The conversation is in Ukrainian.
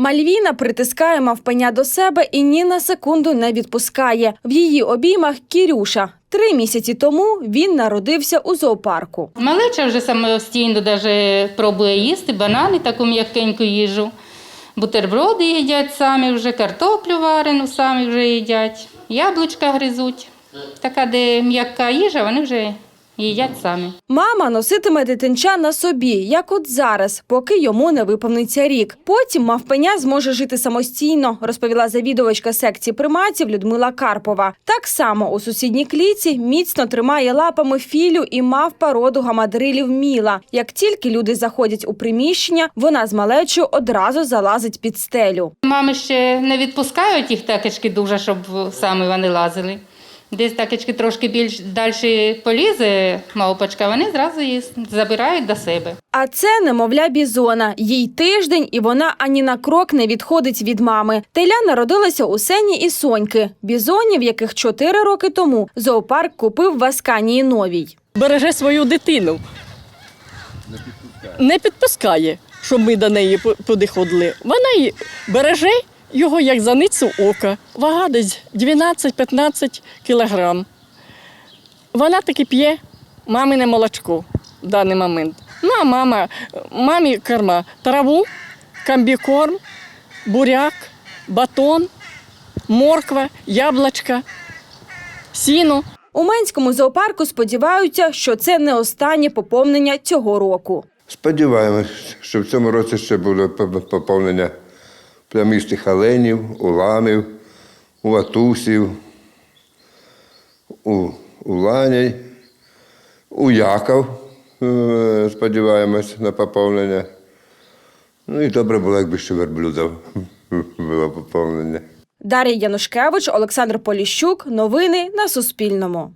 Мальвіна притискає мавпеня до себе і ні на секунду не відпускає. В її обіймах Кірюша. Три місяці тому він народився у зоопарку. Малеча вже самостійно даже пробує їсти банани, таку м'якеньку їжу. Бутерброди їдять самі вже, картоплю варену самі вже їдять, яблучка гризуть. Така, де м'яка їжа, вони вже їдять самі. Мама носитиме дитинча на собі, як от зараз, поки йому не виповниться рік. Потім мавпеня зможе жити самостійно, розповіла завідувачка секції приматів Людмила Карпова. Так само у сусідній кліці міцно тримає лапами філю і мавпа роду гамадрилів Міла. Як тільки люди заходять у приміщення, вона з малечою одразу залазить під стелю. Мами ще не відпускають їх такечки дуже, щоб самі вони лазили. Десь такечки трошки більш далі полізе мавпочка, вони зразу її забирають до себе. А це немовля бізона. Їй тиждень, і вона ані на крок не відходить від мами. Теля народилася у сені і соньки. Бізонів, яких чотири роки тому зоопарк купив в Асканії Новій. береже свою дитину. Не підпускає, щоб ми до неї по- підходили. Вона й береже його як заницю ока. Вага десь 12-15 кілограм. Вона таки п'є мамине молочко в даний момент. Ну, а мама, мамі корма траву, комбікорм, буряк, батон, морква, яблучка, сіно. У Менському зоопарку сподіваються, що це не останнє поповнення цього року. Сподіваємось, що в цьому році ще буде поповнення плямістих оленів, уламів, улатусів, у, уланей, у яков. е, Сподіваємось на поповнення. Ну і добре було, якби ще верблюдів було поповнення. Дар'я Янушкевич, Олександр Поліщук. Новини на Суспільному.